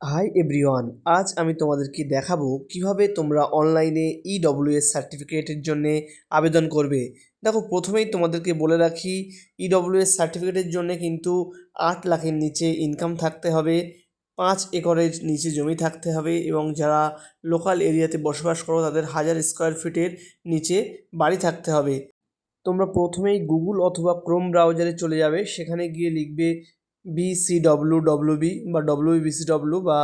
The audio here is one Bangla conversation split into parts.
হাই এভরিওয়ান আজ আমি তোমাদেরকে দেখাবো কীভাবে তোমরা অনলাইনে ইডব্লিউএস সার্টিফিকেটের জন্যে আবেদন করবে। দেখো, প্রথমেই তোমাদেরকে বলে রাখি ইডব্লিউএস সার্টিফিকেটের জন্যে কিন্তু আট লাখের নিচে ইনকাম থাকতে হবে, পাঁচ একরের নিচে জমি থাকতে হবে এবং যারা লোকাল এরিয়াতে বসবাস করো, তাদের হাজার স্কোয়ার ফিটের নিচে বাড়ি থাকতে হবে। তোমরা প্রথমেই গুগল অথবা ক্রোম ব্রাউজারে চলে যাবে, সেখানে গিয়ে লিখবে বিসিডব্লিউ ডব্লিউবি বা ডব্লিউ বিসিডব্লিউ বা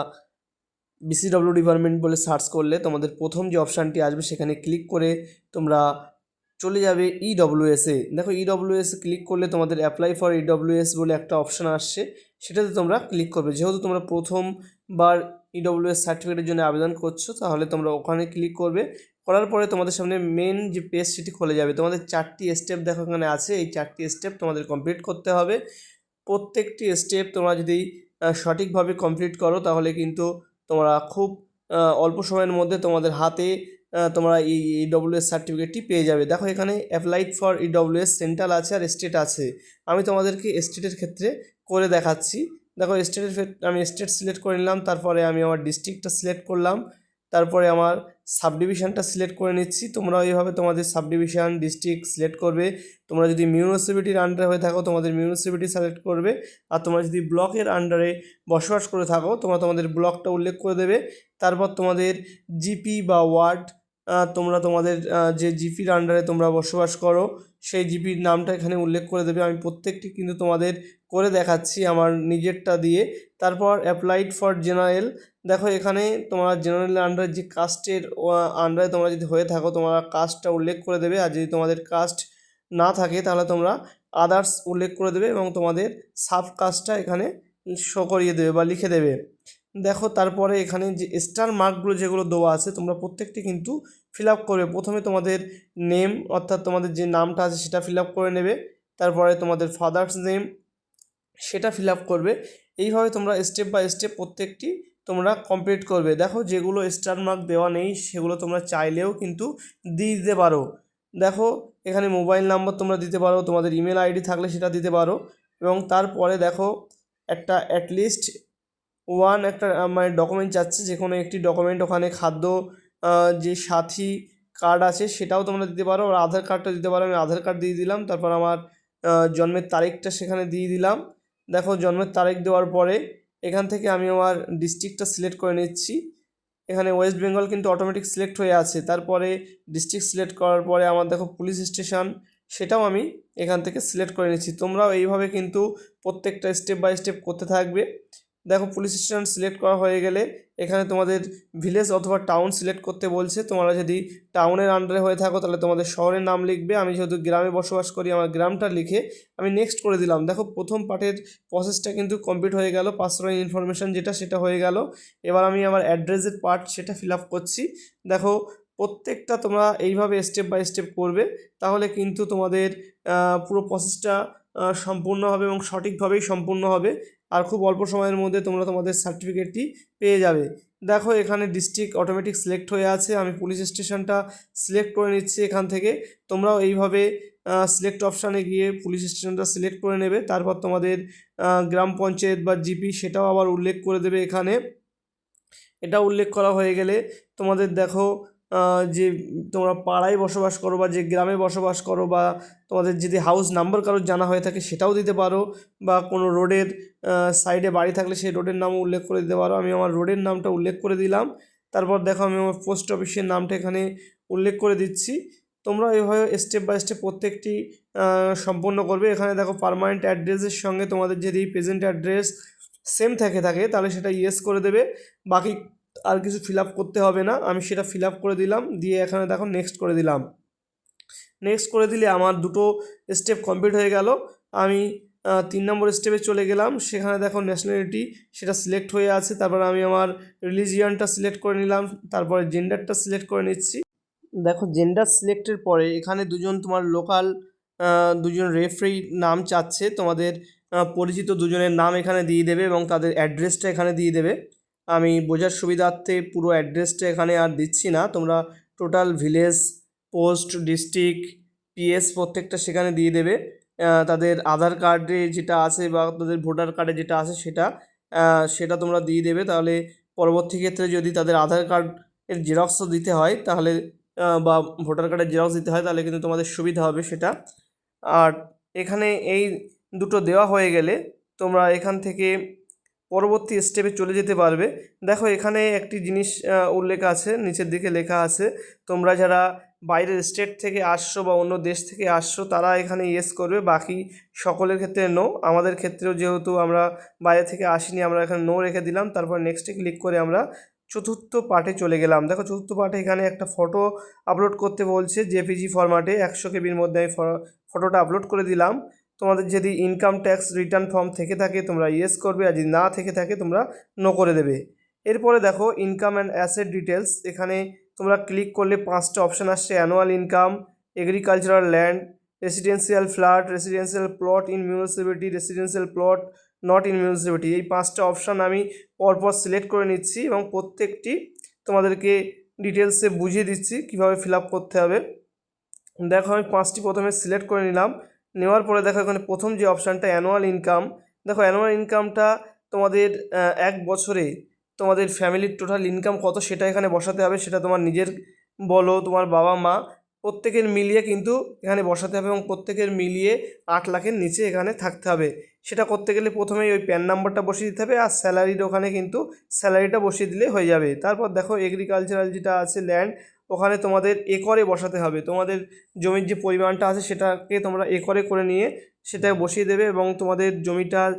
বিসিডব্লিউ ডিপার্টমেন্ট বলে সার্চ করলে তোমাদের প্রথম যে অপশানটি আসবে, সেখানে ক্লিক করে তোমরা চলে যাবে ইডব্লিউএসে দেখো ইডব্লিউএসে ক্লিক করলে তোমাদের অ্যাপ্লাই ফর ইডব্লিউএস বলে একটা অপশান আসছে, সেটাতে তোমরা ক্লিক করবে। যেহেতু তোমরা প্রথমবার ইডব্লিউএস সার্টিফিকেটের জন্য আবেদন করছ, তাহলে তোমরা ওখানে ক্লিক করবে। করার পরে তোমাদের সামনে মেন যে পেজ সেটি খুলে যাবে। তোমাদের চারটি স্টেপ দেখো এখানে আছে, এই চারটি স্টেপ তোমাদের কমপ্লিট করতে হবে। প্রত্যেকটি স্টেপ তোমরা যদি সঠিকভাবে কমপ্লিট করো, তাহলে কিন্তু তোমরা খুব অল্প সময়ের মধ্যে তোমাদের হাতে তোমরা এই ইডব্লিউএস সার্টিফিকেটটি পেয়ে যাবে। দেখো এখানে অ্যাপ্লাইড ফর ইডব্লিউএস সেন্ট্রাল আছে আর স্টেট আছে। আমি তোমাদেরকে স্টেটের ক্ষেত্রে করে দেখাচ্ছি। দেখো স্টেটের আমি স্টেট সিলেক্ট করে নিলাম, তারপরে আমি আমার ডিস্ট্রিক্টটা সিলেক্ট করলাম। তারপরে আমার সাব ডিভিশনটা সিলেক্ট করে নিচ্ছি। তোমরা এইভাবে তোমাদের সাব ডিভিশন ডিস্ট্রিক্ট সিলেক্ট করবে। তোমরা যদি মিউনিসিপ্যালিটির আন্ডারে হয়ে থাকো, তোমাদের মিউনিসিপ্যালিটি সিলেক্ট করবে। আর তোমরা যদি ব্লকের আন্ডারে বসবাস করে থাকো, তোমরা তোমাদের ব্লকটা উল্লেখ করে দেবে। তারপর তোমাদের জিপি বা ওয়ার্ড তোমরা তোমাদের যে জিপির আন্ডারে তোমরা বসবাস করো, সেই জিপির নামটা এখানে উল্লেখ করে দেবে। আমি প্রত্যেকটি কিন্তু তোমাদের করে দেখাচ্ছি আমার নিজেরটা দিয়ে। তারপর অ্যাপ্লাইড ফর জেনারেল দেখো এখানে তোমরা জেনারেল আন্ডার যে কাস্টের আন্ডারে তোমরা যদি হয়ে থাকো, তোমরা কাস্টটা উল্লেখ করে দেবে। আর যদি তোমাদের কাস্ট না থাকে, তাহলে তোমরা আদার্স উল্লেখ করে দেবে এবং তোমাদের সাব কাস্টটা এখানে শো করিয়ে দেবে বা লিখে দেবে। দেখো তারপরে এখানে যে স্টার মার্কগুলো যেগুলো দেওয়া আছে, তোমরা প্রত্যেকটি কিন্তু ফিল আপ করবে। প্রথমে তোমাদের নেম অর্থাৎ তোমাদের যে নামটা আছে, সেটা ফিল আপ করে নেবে। তারপরে তোমাদের ফাদার্স নেম সেটা ফিল আপ করবে। এইভাবে তোমরা স্টেপ বাই স্টেপ প্রত্যেকটি তোমরা কমপ্লিট করবে। দেখো, যেগুলো স্টার মার্ক দেওয়া নেই, সেগুলো তোমরা চাইলেও কিন্তু দিয়ে দিতে পারো। দেখো, এখানে মোবাইল নাম্বার তোমরা দিতে পারো, তোমাদের ইমেল আইডি থাকলে সেটা দিতে পারো। এবং তারপরে দেখো, একটা অ্যাটলিস্ট ওয়ান একটা মানে ডকুমেন্ট চাচ্ছে যে কোনো একটি ডকুমেন্ট ওখানে খাদ্য যে সাথী কার্ড আছে, সেটাও তোমরা দিতে পারো। আর আধার কার্ডটা দিতে পারো, আমি আধার কার্ড দিয়ে দিলাম, তারপর আমার জন্মের তারিখটা সেখানে দিয়ে দিলাম। দেখো জন্মের তারিখ দেওয়ার পরে এখান থেকে আমি আমার ডিস্ট্রিক্টটা সিলেক্ট করে নিচ্ছি। এখানে ওয়েস্ট বেঙ্গল কিন্তু অটোমেটিক সিলেক্ট হয়ে আছে। তারপরে ডিস্ট্রিক্ট সিলেক্ট করার পরে আমার দেখো পুলিশ স্টেশন সেটাও আমি এখান থেকে সিলেক্ট করে নিচ্ছি। তোমরাও এইভাবে কিন্তু প্রত্যেকটা স্টেপ বাই স্টেপ করতে থাকবে। দেখো পুলিশ স্টেশন সিলেক্ট করা হয়ে গেলে এখানে তোমাদের ভিলেজ অথবা টাউন সিলেক্ট করতে বলছে। তোমরা যদি টাউনের আন্ডারে হয়ে থাকো তাহলে তোমাদের শহরের নাম লিখবে। আমি যেহেতু গ্রামে বসবাস করি, আমার গ্রামটা লিখে আমি নেক্সট করে দিলাম। দেখো প্রথম পার্টের প্রসেসটা কিন্তু কমপ্লিট হয়ে গেল। পার্সোনাল ইনফরমেশান যেটা সেটা হয়ে গেল। এবার আমি আমার অ্যাড্রেসের পার্ট সেটা ফিল আপ করছি। দেখো প্রত্যেকটা তোমরা এইভাবে স্টেপ বাই স্টেপ করবে। তাহলে কিন্তু তোমাদের পুরো প্রসেসটা সম্পূর্ণ হবে এবং সঠিকভাবেই সম্পূর্ণ হবে। আর খুব অল্প সময়ের মধ্যে তোমরা তোমাদের সার্টিফিকেটটি পেয়ে যাবে। দেখো, এখানে ডিস্ট্রিক্ট অটোমেটিক সিলেক্ট হয়ে আছে। আমি পুলিশ স্টেশনটা সিলেক্ট করে নিচ্ছি এখান থেকে। তোমরাও এইভাবে সিলেক্ট অপশানে গিয়ে পুলিশ স্টেশনটা সিলেক্ট করে নেবে। তারপর তোমাদের গ্রাম পঞ্চায়েত বা জিপি সেটাও আবার উল্লেখ করে দেবে এখানে। এটা উল্লেখ করা হয়ে গেলে তোমাদের দেখো যে তোমরা পাড়ায় বসবাস করো বা যে গ্রামে বসবাস করো বা তোমাদের যদি হাউস নাম্বার কারোর জানা হয়ে থাকে সেটাও দিতে পারো বা কোনো রোডের সাইডে বাড়ি থাকলে সেই রোডের নামও উল্লেখ করে দিতে পারো। আমি আমার রোডের নামটা উল্লেখ করে দিলাম। তারপর দেখো আমি আমার পোস্ট অফিসের নামটা এখানে উল্লেখ করে দিচ্ছি। তোমরা এভাবে স্টেপ বাই স্টেপ প্রত্যেকটি সম্পন্ন করবে। এখানে দেখো পারমানেন্ট অ্যাড্রেসের সঙ্গে তোমাদের যদি প্রেজেন্ট অ্যাড্রেস সেম থাকে থাকে, তাহলে সেটা ইয়েস করে দেবে। বাকি আর কিছু ফিল করতে হবে না। আমি সেটা ফিল করে দিলাম, দিয়ে এখানে দেখো নেক্সট করে দিলাম। নেক্সট করে দিলে আমার দুটো স্টেপ কমপ্লিট হয়ে গেল। আমি তিন নম্বর স্টেপে চলে গেলাম। সেখানে দেখো ন্যাশনালিটি সেটা সিলেক্ট হয়ে আছে। তারপর আমি আমার রিলিজিয়ানটা সিলেক্ট করে নিলাম। তারপরে জেন্ডারটা সিলেক্ট করে নিচ্ছি। দেখো জেন্ডার সিলেক্টের পরে এখানে দুজন তোমার লোকাল দুজন রেফারি নাম চাচ্ছে। তোমাদের পরিচিত দুজনের নাম এখানে দিয়ে দেবে এবং তাদের অ্যাড্রেসটা এখানে দিয়ে দেবে। আমি বোঝার সুবিধার্থে পুরো অ্যাড্রেসটা এখানে আর দিচ্ছি না। তোমরা total village, post, district, PS প্রত্যেকটা সেখানে দিয়ে দেবে। তাদের আধার কার্ডে যেটা আছে বা তাদের ভোটার কার্ডে যেটা আছে সেটা সেটা তোমরা দিয়ে দেবে। তাহলে পরবর্তী ক্ষেত্রে যদি তাদের আধার কার্ড এর জেরক্সও দিতে হয়, তাহলে বা ভোটার কার্ডের জেরক্স দিতে হয়, তাহলে কিন্তু তোমাদের সুবিধা হবে সেটা। আর এখানে এই দুটো দেওয়া হয়ে গেলে তোমরা এখান থেকে পরবর্তী স্টেপে চলে যেতে পারবে। দেখো এখানে একটি জিনিস উল্লেখ আছে, নিচের দিকে লেখা আছে, তোমরা যারা বাইরের স্টেট থেকে আসছো বা অন্য দেশ থেকে আসছো, তারা এখানে ইয়েস করবে, বাকি সকলের ক্ষেত্রে নো আমাদের ক্ষেত্রেও যেহেতু আমরা বাইরে থেকে আসিনি, আমরা এখানে নো রেখে দিলাম, তারপর নেক্সটে ক্লিক করে আমরা চতুর্থ পার্টে চলে গেলাম। দেখো চতুর্থ পার্টে এখানে একটা ফটো আপলোড করতে বলছে জেপিজি ফরম্যাটে একশো কেবির মধ্যে আমি ফটোটা আপলোড করে দিলাম। তোমাদের যদি ইনকাম ট্যাক্স রিটার্ন ফর্ম থেকে থাকে, তোমরা ইয়েস করবে, আর যদি না থেকে থাকে, তোমরা নো করে দেবে। এরপরে দেখো ইনকাম অ্যান্ড অ্যাসেট ডিটেলস এখানে তোমরা ক্লিক করলে পাঁচটা অপশান আসছে annual income agricultural land residential flat residential plot in municipality residential plot not in municipality এই পাঁচটা অপশান আমি পরপর সিলেক্ট করে নিচ্ছি এবং প্রত্যেকটি তোমাদেরকে ডিটেলসে বুঝিয়ে দিচ্ছি কীভাবে ফিল আপ করতে হবে। দেখো, আমি পাঁচটি প্রথমে সিলেক্ট করে নিলাম। নেওয়ার পরে দেখো এখানে প্রথম যে অপশানটা অ্যানুয়াল ইনকাম দেখো অ্যানুয়াল ইনকামটা তোমাদের এক বছরে তোমাদের ফ্যামিলির টোটাল ইনকাম কত সেটা এখানে বসাতে হবে, সেটা তোমার নিজের বলো, তোমার বাবা, মা, প্রত্যেকের মিলিয়ে কিন্তু এখানে বসাতে হবে এবং প্রত্যেকের মিলিয়ে আট লাখের নিচে এখানে থাকতে হবে। সেটা করতে গেলে প্রথমেই ওই প্যান নাম্বারটা বসিয়ে দিতে হবে আর স্যালারির ওখানে কিন্তু স্যালারিটা বসিয়ে দিলে হয়ে যাবে। তারপর দেখো এগ্রিকালচারাল যেটা আছে ল্যান্ড ওখানে তোমাদের একরে বসাতে হবে। তোমাদের জমির যে পরিমাণটা আছে সেটাকে তোমরা একরে করে নিয়ে সেটা বসিয়ে দেবে এবং তোমাদের জমিটার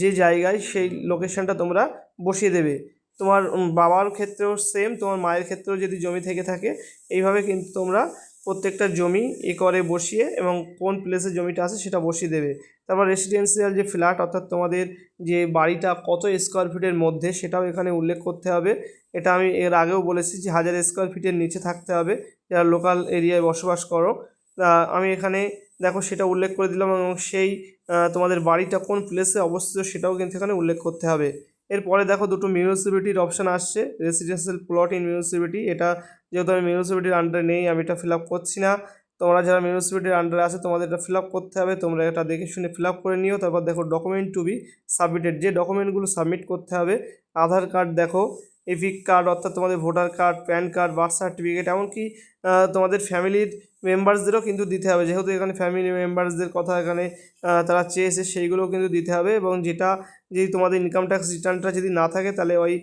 যে জায়গায় সেই লোকেশনটা তোমরা বসিয়ে দেবে। তোমার বাবার ক্ষেত্রেও সেম তোমার মায়ের ক্ষেত্রেও যদি জমি থেকে থাকে, এইভাবে কিন্তু তোমরা প্রত্যেকটা জমি একরে বসিয়ে এবং কোন প্লেসে জমিটা আছে সেটা বসিয়ে দেবে। তারপর রেসিডেন্সিয়াল যে ফ্ল্যাট অর্থাৎ তোমাদের যে বাড়িটা কত স্কোয়ার ফিটের মধ্যে, সেটাও এখানে উল্লেখ করতে হবে। এটা আমি এর আগেও বলেছি যে হাজার স্কোয়ার ফিটের নিচে থাকতে হবে, যারা লোকাল এরিয়ায় বসবাস করো। আমি এখানে, দেখো সেটা উল্লেখ করে দিলাম এবং সেই তোমাদের বাড়িটা কোন প্লেসে অবস্থিত সেটাও কিন্তু এখানে উল্লেখ করতে হবে। এরপরে দেখো দুটো মিউনিসিপ্যালিটির অপশান আসছে রেসিডেন্সিয়াল প্লট ইন মিউনিসিপ্যালিটি এটা যেহেতু আমি মিউনিসিপ্যালিটির আন্ডারে নেই, আমি এটা ফিল আপ করছি না। তোমরা যারা মিউনিসিপ্যালিটির আন্ডারে আছে, তোমাদের এটা ফিল আপ করতে হবে, তোমরা এটা দেখে শুনে ফিল আপ করে নিও। তারপর দেখো ডকুমেন্ট টু বি সাবমিটেড যে ডকুমেন্টগুলো সাবমিট করতে হবে, আধার কার্ড দেখো এপিক কার্ড, অর্থাৎ তোমাদের voter card, PAN card, birth certificate, এমনকি তোমাদের ফ্যামিলির মেম্বার্সদেরও কিন্তু দিতে হবে। যেহেতু এখানে ফ্যামিলি মেম্বার্সদের কথা এখানে তারা চেয়েছে, সেইগুলোও কিন্তু দিতে হবে এবং যেটা যদি তোমাদের ইনকাম ট্যাক্স রিটার্নটা যদি না থাকে, তাহলে ওই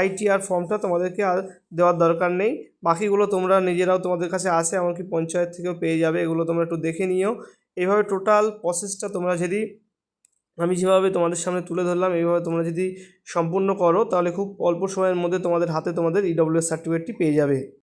আইটিআর ফর্মটা তোমাদেরকে আর দেওয়ার দরকার নেই। বাকিগুলো তোমরা নিজেরাও তোমাদের কাছে আছে এমনকি পঞ্চায়েত থেকেও পেয়ে যাবে। এগুলো তোমরা একটু দেখে নিও। এইভাবে টোটাল প্রসেসটা তোমরা যদি আমি যেভাবে তোমাদের সামনে তুলে ধরলাম, এইভাবে তোমরা যদি সম্পূর্ণ করো, তাহলে খুব অল্প সময়ের মধ্যে তোমাদের হাতে তোমাদের ইডব্লিউএস সার্টিফিকেটটি পেয়ে যাবে।